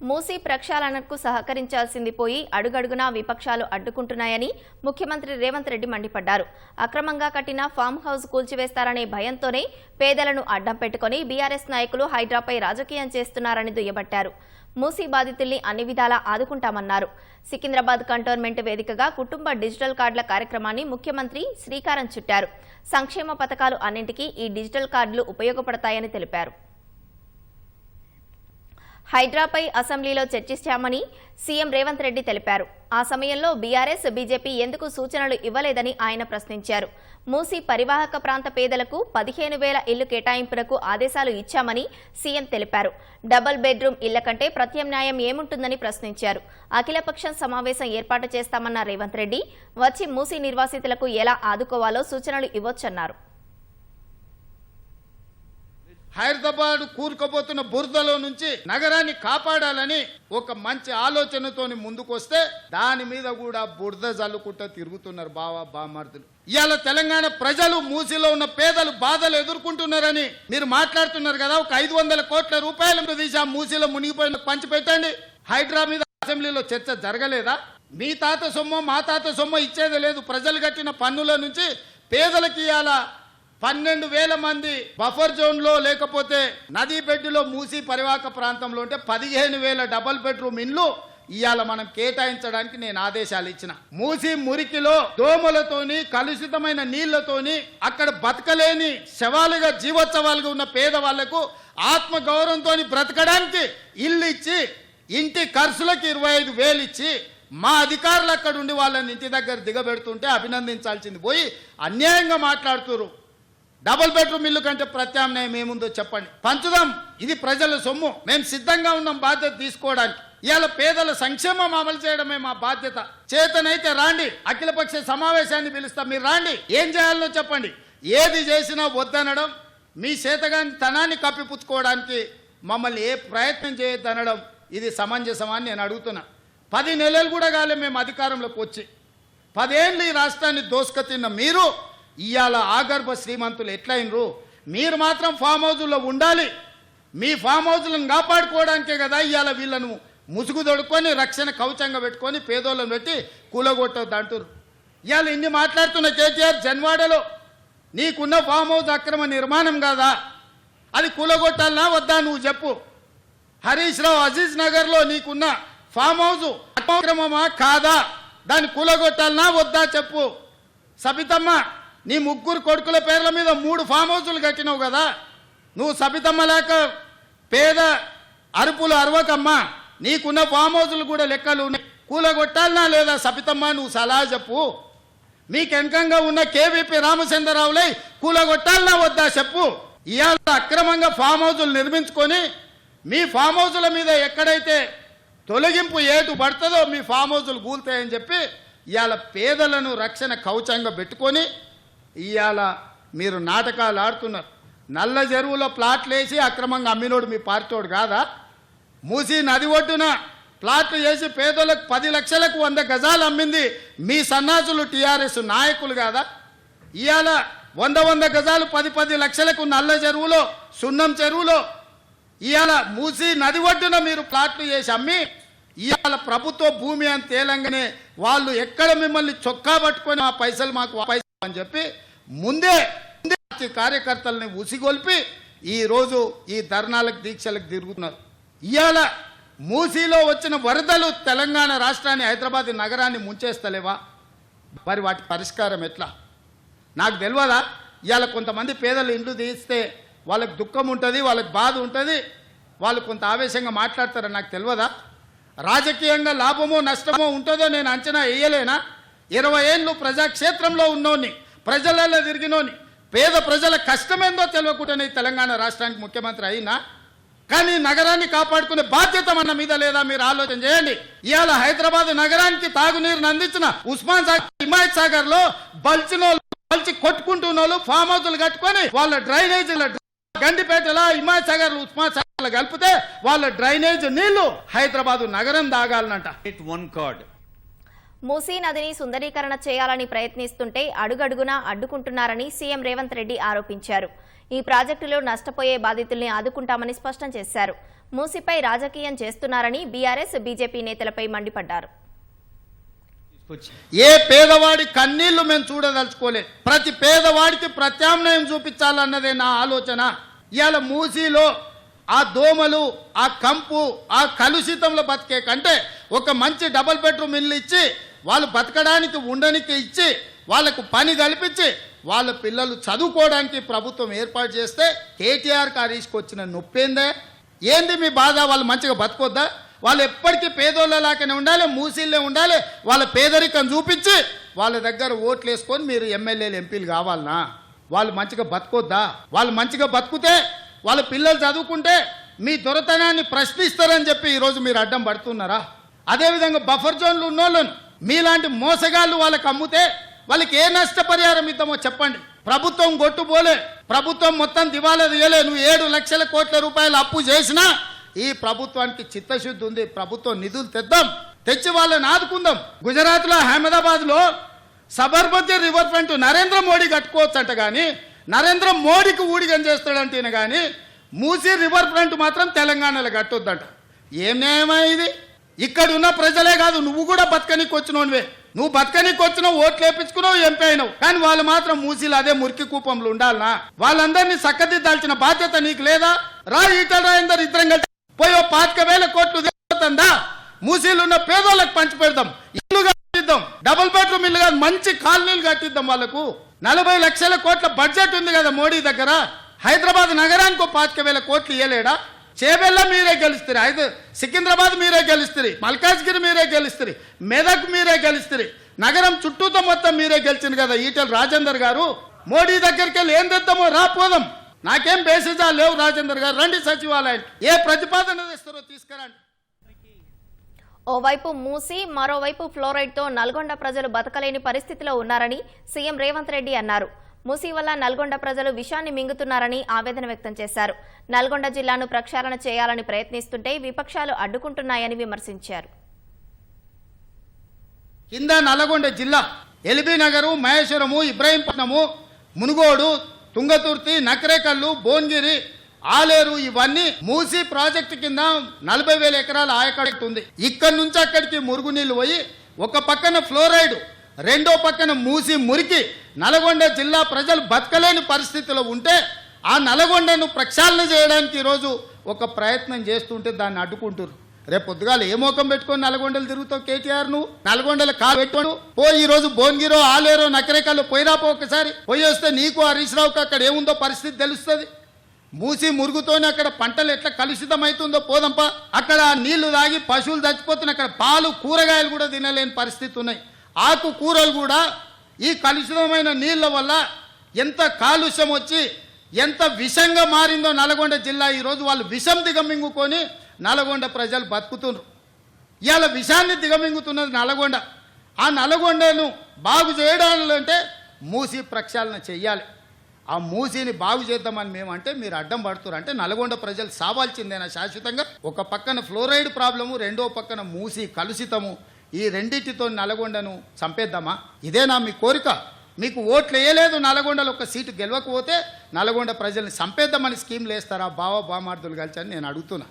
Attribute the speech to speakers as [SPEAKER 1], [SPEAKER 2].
[SPEAKER 1] మూసీ ప్రక్షాళనకు సహకరించాల్సింది పోయి అడుగడుగునా విపక్షాలు అడ్డుకుంటున్నాయని ముఖ్యమంత్రి రేవంత్ రెడ్డి మండిపడ్డారు. అక్రమంగా కట్టిన ఫామ్ హౌస్ కూల్చివేస్తారనే భయంతోనే పేదలను అడ్డం పెట్టుకుని బీఆర్ఎస్ నాయకులు హైడ్రాపై రాజకీయం చేస్తున్నారని దుయ్యబట్టారు. మూసీ బాధితుల్ని అన్ని విధాలా ఆదుకుంటామన్నారు. సికింద్రాబాద్ కంటోన్మెంట్ వేదికగా కుటుంబ డిజిటల్ కార్డుల కార్యక్రమాన్ని ముఖ్యమంత్రి శ్రీకారం చుట్టారు. సంక్షేమ పథకాలు అన్నింటికీ ఈ డిజిటల్ కార్డులు ఉపయోగపడతాయని తెలిపారు. హైడ్రాపై అసెంబ్లీలో చర్చిస్తామని సీఎం రేవంత్ రెడ్డి తెలిపారు. ఆ సమయంలో బీఆర్ఎస్ బీజేపీ ఎందుకు సూచనలు ఇవ్వలేదని ఆయన ప్రశ్నించారు. మూసీ పరివాహక ప్రాంత పేదలకు పదిహేను వేల ఇల్లు కేటాయింపులకు ఆదేశాలు ఇచ్చామని సీఎం తెలిపారు. డబుల్ బెడ్రూమ్ ఇళ్ళ కంటే ప్రత్యామ్నాయం ఏముంటుందని ప్రశ్నించారు. అఖిలపక్షం సమావేశం ఏర్పాటు చేస్తామన్న రేవంత్ రెడ్డి వచ్చి మూసీ నిర్వాసితులకు ఎలా ఆదుకోవాలో సూచనలు ఇవ్వొచ్చన్నారు.
[SPEAKER 2] హైదరాబాద్ కూరుకుపోతున్న బురదలో నుంచి నగరాన్ని కాపాడాలని ఒక మంచి ఆలోచనతోని ముందుకొస్తే దాని మీద కూడా బురద జల్లుకుంటూ తిరుగుతున్నారు బావా బామార్దులు. ఇవాళ తెలంగాణ ప్రజలు మూసిలో ఉన్న పేదలు బాధలు ఎదుర్కొంటున్నారని మీరు మాట్లాడుతున్నారు కదా ఒక ఐదు వందల కోట్ల రూపాయలు తీసి ఆ మూసిలో మునిగిపోయిన పంచిపెట్టండి హైడ్రా మీద అసెంబ్లీలో చర్చ జరగలేదా? మీ తాత సొమ్ము మా తాత సొమ్ము ఇచ్చేది లేదు. ప్రజలు కట్టిన పన్నుల నుంచి పేదలకి ఇవాళ పన్నెండు వేల మంది బఫర్ జోన్లో లేకపోతే నదీ బెడ్డులో మూసి పరివాహక ప్రాంతంలో ఉంటే పదిహేను వేల డబల్ బెడ్రూమ్ ఇండ్లు ఇవాళ మనం కేటాయించడానికి నేను ఆదేశాలు ఇచ్చిన. మూసి మురికిలో దోమలతోని కలుషితమైన నీళ్ళతోని అక్కడ బతకలేని శవాలుగా జీవోత్సవాలుగా ఉన్న పేదవాళ్ళకు ఆత్మ గౌరవంతో బ్రతకడానికి ఇల్లు ఇచ్చి ఇంటి ఖర్చులకు ఇరవై ఐదు వేలు ఇచ్చి మా అధికారులు అక్కడ ఉండి వాళ్ళని ఇంటి దగ్గర దిగబెడుతుంటే అభినందించాల్సింది పోయి అన్యాయంగా మాట్లాడుతున్నారు డబుల్ బెడ్రూమ్ ఇల్లు కంటే ప్రత్యామ్నాయం ఏముందో చెప్పండి. పంచుదాం. ఇది ప్రజల సొమ్ము. మేము సిద్ధంగా ఉన్నాం బాధ్యత తీసుకోవడానికి. ఇవాళ పేదల సంక్షేమం అమలు చేయడమే మా బాధ్యత. చేతనైతే రాండి. అఖిలపక్ష సమావేశాన్ని పిలుస్తాం. మీరు రాండి. ఏం చేయాలో చెప్పండి. ఏది చేసినా వద్దనడం మీ చేతగాని తనాన్ని కప్పిపుచ్చుకోవడానికి మమ్మల్ని ఏ ప్రయత్నం చేయొద్దనడం ఇది సమంజసమా నేను అడుగుతున్నా. పది నెలలు కూడా కాలే మేము అధికారంలోకి వచ్చి. పదేళ్ళు ఈ రాష్ట్రాన్ని దోసుక తిన్న మీరు ఇవాళ ఆగర్భ శ్రీమంతులు ఎట్లయినరు? మీరు మాత్రం ఫామ్ హౌజుల్లో ఉండాలి. మీ ఫామ్ హౌజులను కాపాడుకోవడానికే కదా ఇవాళ వీళ్ళను ముసుగు దొడుకొని రక్షణ కవచంగా పెట్టుకొని పేదోళ్ళని పెట్టి కూలగొట్టద్దు అంటారు ఇవాళ ఇన్ని మాట్లాడుతున్న కేటీఆర్ జన్వాడలో నీకున్న ఫామ్ హౌస్ అక్రమ నిర్మాణం కాదా? అది కూలగొట్టాలనా వద్దా నువ్వు చెప్పు. హరీష్ రావు అజీజ్ నగర్లో నీకున్న ఫామ్ హౌస్ అక్రమమా కాదా? దాన్ని కూలగొట్టాలనా వద్దా చెప్పు. సబితమ్మ నీ ముగ్గురు కొడుకుల పేర్ల మీద మూడు ఫామ్ హౌసులు కట్టినావు కదా. నువ్వు సబితమ్మ లేక పేద అరుపులు అరవకమ్మా. నీకున్న ఫామ్ హౌసులు కూడా లెక్కలు ఉన్నాయి. కూలగొట్టాలనా లేదా సబితమ్మ నువ్వు సలహా చెప్పు. మీకు వెనకంగా ఉన్న కేవీపీ రామచంద్రరావులై కూలగొట్టాలనా వద్దా చెప్పు. ఇవాళ అక్రమంగా ఫామ్ హౌసులు నిర్మించుకొని మీ ఫామ్ హౌసుల మీద ఎక్కడైతే తొలగింపు ఏటు పడుతుందో మీ ఫామ్ హౌసులు కూలుతాయని చెప్పి ఇవాళ పేదలను రక్షణ కవచంగా పెట్టుకొని ఇవాళ మీరు నాటకాలు ఆడుతున్నారు. నల్ల చెరువులో ప్లాట్లు వేసి అక్రమంగా అమ్మినోడు మీ పార్టీోడు కాదా? మూసి నది ఒడ్డున ప్లాట్లు వేసి పేదలకు పది లక్షలకు వంద గజాలు అమ్మింది మీ సన్నాసులు టీఆర్ఎస్ నాయకులు కాదా? ఇవాళ వంద వంద గజాలు పది పది లక్షలకు నల్ల చెరువులో సున్నం చెరువులో ఇవాళ మూసి నది ఒడ్డున మీరు ప్లాట్లు చేసి అమ్మి ఇవాళ ప్రభుత్వ భూమి అని తేలంగానే వాళ్ళు ఎక్కడ మిమ్మల్ని చొక్కా పట్టుకొని ఆ పైసలు మాకు పైసలు అని చెప్పి ముందే పార్టీ కార్యకర్తల్ని ఉసిగొల్పి ఈరోజు ఈ ధర్నాలకు దీక్షలకు తిరుగుతున్నారు. ఇవాళ మూసీలో వచ్చిన వరదలు తెలంగాణ రాష్ట్రాన్ని హైదరాబాద్ నగరాన్ని ముంచేస్తలేవా? మరి వాటి పరిష్కారం ఎట్లా? నాకు తెలియదా ఇవాళ కొంతమంది పేదలు ఇండ్లు తీస్తే వాళ్ళకి దుఃఖం ఉంటుంది వాళ్ళకి బాధ ఉంటుంది వాళ్ళు కొంత ఆవేశంగా మాట్లాడతారని నాకు తెలియదా రాజకీయంగా లాభమో నష్టమో ఉంటుందో నేను అంచనా వేయలేనా? ఇరవై ఏళ్ళు ప్రజాక్షేత్రంలో ఉన్నోని ప్రజలలో తిరిగినోని. పేద ప్రజల కష్టమేందో తెలియకుండానే ఈ తెలంగాణ రాష్ట్రానికి ముఖ్యమంత్రి అయినా కానీ నగరాన్ని కాపాడుకునే బాధ్యత మన మీద లేదా మీరు ఆలోచన చేయండి. ఇవాళ హైదరాబాద్ నగరానికి తాగునీరుని అందించిన ఉస్మాన్ సాగర్ హిమాయత్ సాగర్లో బల్చినోళ్ళు బల్చి కొట్టుకుంటున్న ఫామ్ హౌస్లు కట్టుకొని వాళ్ళ డ్రైనేజీల గండిపేటలో హిమాయత్ సాగర్ ఉస్మాన్ సాగర్ కలిపితే వాళ్ళ డ్రైనేజ్ నీళ్ళు హైదరాబాద్ నగరం దాగాలనంట
[SPEAKER 3] ఇట్ వన్ కార్డ్
[SPEAKER 1] మూసీ నదిని సుందరీకరణ చేయాలని ప్రయత్నిస్తుంటే అడుగడుగునా అడ్డుకుంటున్నారని సీఎం రేవంత్ రెడ్డి ఆరోపించారు. ఈ ప్రాజెక్టులో నష్టపోయే బాధితుల్ని ఆదుకుంటామని స్పష్టం చేశారు. మూసిపై రాజకీయం చేస్తున్నారని బీఆర్ఎస్ బీజేపీ నేతలపై మండిపడ్డారు.
[SPEAKER 2] ఏ పేదవాడి కన్నీళ్ళు మేము చూడదలుచుకోలేదు. ప్రతి పేదవాడికి ప్రత్యామ్నాయం చూపించాలన్నదే నా ఆలోచన. ఇవాళ మూసీలో ఆ దోమలు ఆ కంపు ఆ కలుషితంలో బతికే కంటే ఒక మంచి డబల్ బెడ్రూమ్ ఇల్లు ఇచ్చి వాళ్ళు బతకడానికి ఉండనికి ఇచ్చి వాళ్ళకు పని కల్పించి వాళ్ళ పిల్లలు చదువుకోవడానికి ప్రభుత్వం ఏర్పాటు చేస్తే కేటీఆర్ హరీష్కి వచ్చిన నొప్పేందే ఏంది మీ బాధ? వాళ్ళు మంచిగా బతకొద్దా? వాళ్ళు ఎప్పటికీ పేదోళ్ళలాగానే ఉండాలి మూసీళ్ళే ఉండాలి. వాళ్ళ పేదరికం చూపించి వాళ్ళ దగ్గర ఓట్లు వేసుకొని మీరు ఎమ్మెల్యేలు ఎంపీలు కావాలనా? వాళ్ళు మంచిగా బతకొద్దా? వాళ్ళు మంచిగా బతుకుతే వాళ్ళ పిల్లలు చదువుకుంటే మీ దొరతనాన్ని ప్రశ్నిస్తారని చెప్పి ఈరోజు మీరు అడ్డం పడుతున్నారా? అదేవిధంగా బఫర్ జోన్లు ఉన్నోళ్ళను మీలాంటి మోసగాళ్ళు వాళ్ళకి అమ్ముతే వాళ్ళకి ఏ నష్టపరిహారం ఇద్దామో చెప్పండి. ప్రభుత్వం గొట్టుపోలే ప్రభుత్వం మొత్తం దివాలా తీయలే. నువ్వు ఏడు లక్షల కోట్ల రూపాయలు అప్పు చేసినా ఈ ప్రభుత్వానికి చిత్తశుద్ధి ఉంది. ప్రభుత్వం నిధులు తెద్దాం. తెచ్చి వాళ్ళని ఆదుకుందాం. గుజరాత్లో అహ్మదాబాద్లో సబర్మతి రివర్ ఫ్రంట్ నరేంద్ర మోడీ కట్టుకోవచ్చు అంట కానీ నరేంద్ర మోడీకి ఊడిగం చేస్తాడంటేనే కానీ మూసీ రివర్ ఫ్రంట్ మాత్రం తెలంగాణలో కట్టొద్దంట. ఏం న్యాయమా ఇది? ఇక్కడ ఉన్న ప్రజలే కాదు నువ్వు కూడా బతకనికి వచ్చినోనివే. నువ్వు బతకనికి వచ్చినావు ఓట్లు వేపించుకున్నావు ఎంపీ అయినావు. కానీ వాళ్ళు మాత్రం మూసీలు అదే మురికి కూపంలో ఉండాలనా? వాళ్ళందరినీ సక్కదిద్దాల్సిన బాధ్యత నీకు లేదా? రా ఈటల రాయందరు ఇద్దరం కలిసి పోయి ఓ పాతిక వేల కోట్లు తెస్తుందా మూసీలు ఉన్న పేదోళ్ళకి పంచి పెడదాం ఇల్లు కట్టిద్దాం డబుల్ బెడ్రూమ్ ఇల్లు కాదు మంచి కాలనీలు కట్టిద్దాం వాళ్ళకు. నలభై లక్షల కోట్ల బడ్జెట్ ఉంది కదా మోడీ దగ్గర. హైదరాబాద్ నగరానికి పాతిక వేల కోట్లు ఇయ్యలేడా? చేబెల్ల మీరే గెలుస్తారు అయితే సికింద్రాబాద్ మీరే గెలుస్తారు మల్కాజ్గిరి మీరే గెలుస్తారు మెదక్ మీరే గెలుస్తారు నగరం చుట్టూతో మొత్తం మీరే గెలిచింది కదా ఈటెల రాజేందర్ గారు. మోడీ దగ్గరికి వెళ్ళి ఏం తెద్దామో రాపోదాం నాకేం బేసిజా లేవు రాజేందర్ గారు. రండి సచివాలయానికి ఏ ప్రతిపాదన ఇస్తారో తీసుకురండి.
[SPEAKER 1] ఓవైపు మూసి మరోవైపు ఫ్లోరైడ్తో నల్గొండ ప్రజలు బతకలేని పరిస్థితిలో ఉన్నారని సీఎం రేవంత్ రెడ్డి అన్నారు. మూసి వల్ల నల్గొండ ప్రజలు విషాన్ని మింగుతున్నారని ఆవేదన వ్యక్తం చేశారు. నల్గొండ జిల్లాను ప్రక్షాళన చేయాలని ప్రయత్నిస్తుంటే విపక్షాలు అడ్డుకుంటున్నాయని విమర్శించారు.
[SPEAKER 2] కింద నల్గొండ జిల్లా ఎల్బీ నగరు మహేశ్వరము ఇబ్రాహీంపట్నము మునుగోడు తుంగతుర్తి నకరేకల్లు భువనగిరి ఆలేరు ఇవన్నీ మూసి ప్రాజెక్టు కింద నలభై వేల ఎకరాల ఆయకట్టు ఉంది. ఇక్కడి నుంచి అక్కడికి మురుగునీళ్ళు పోయి ఒక పక్కన ఫ్లోరైడ్ రెండో పక్కన మూసి మురికి నల్గొండ జిల్లా ప్రజలు బతకలేని పరిస్థితిలో ఉంటే ఆ నల్గొండను ప్రక్షాళన చేయడానికి ఈరోజు ఒక ప్రయత్నం చేస్తుంటే దాన్ని అడ్డుకుంటారు రేపు పొద్దుగాల ఏ మోకం పెట్టుకొని నల్గొండలు తిరుగుతావు కేటీఆర్ నువ్వు? నల్గొండలు కాలు పెట్టుకోడు పో ఈ రోజు భువనగిరో ఆలేరో నకరేకాలు పోయిరాపో ఒకసారి. పోయి వస్తే నీకు హరీష్ రావుకి అక్కడ ఏముందో పరిస్థితి తెలుస్తుంది. మూసి మురుగుతోనే అక్కడ పంటలు ఎట్లా కలుషితం అవుతుందో పోదంపా. అక్కడ నీళ్ళు తాగి పశువులు చచ్చిపోతున్నాయి అక్కడ పాలు కూరగాయలు కూడా తినలేని పరిస్థితి ఉన్నాయి. ఆకుకూరలు కూడా ఈ కలుషితమైన నీళ్ళ వల్ల ఎంత కాలుష్యం వచ్చి ఎంత విషంగా మారిందో నల్గొండ జిల్లా ఈరోజు వాళ్ళు విషం దిగమింగుకొని నల్గొండ ప్రజలు బతుకుతున్నారు. ఇవాళ విషాన్ని దిగమింగుతున్నది నల్గొండ. ఆ నల్గొండను బాగు చేయడాలంటే మూసి ప్రక్షాళన చెయ్యాలి. ఆ మూసిని బాగు చేద్దామని మేము అంటే మీరు అడ్డం పడుతున్నారు. అంటే నల్గొండ ప్రజలు సావాల్సిందేనా శాశ్వతంగా? ఒక పక్కన ఫ్లోరైడ్ ప్రాబ్లము రెండో పక్కన మూసి కలుషితము. ఈ రెండింటితో నల్గొండను చంపేద్దామా? ఇదేనా మీ కోరిక? మీకు ఓట్లు వేయలేదు నల్గొండలో ఒక సీటు గెలవకపోతే నల్గొండ ప్రజల్ని చంపేద్దామని స్కీమ్లు వేస్తారా? బావ బామార్దులు కలిసి అని నేను అడుగుతున్నా.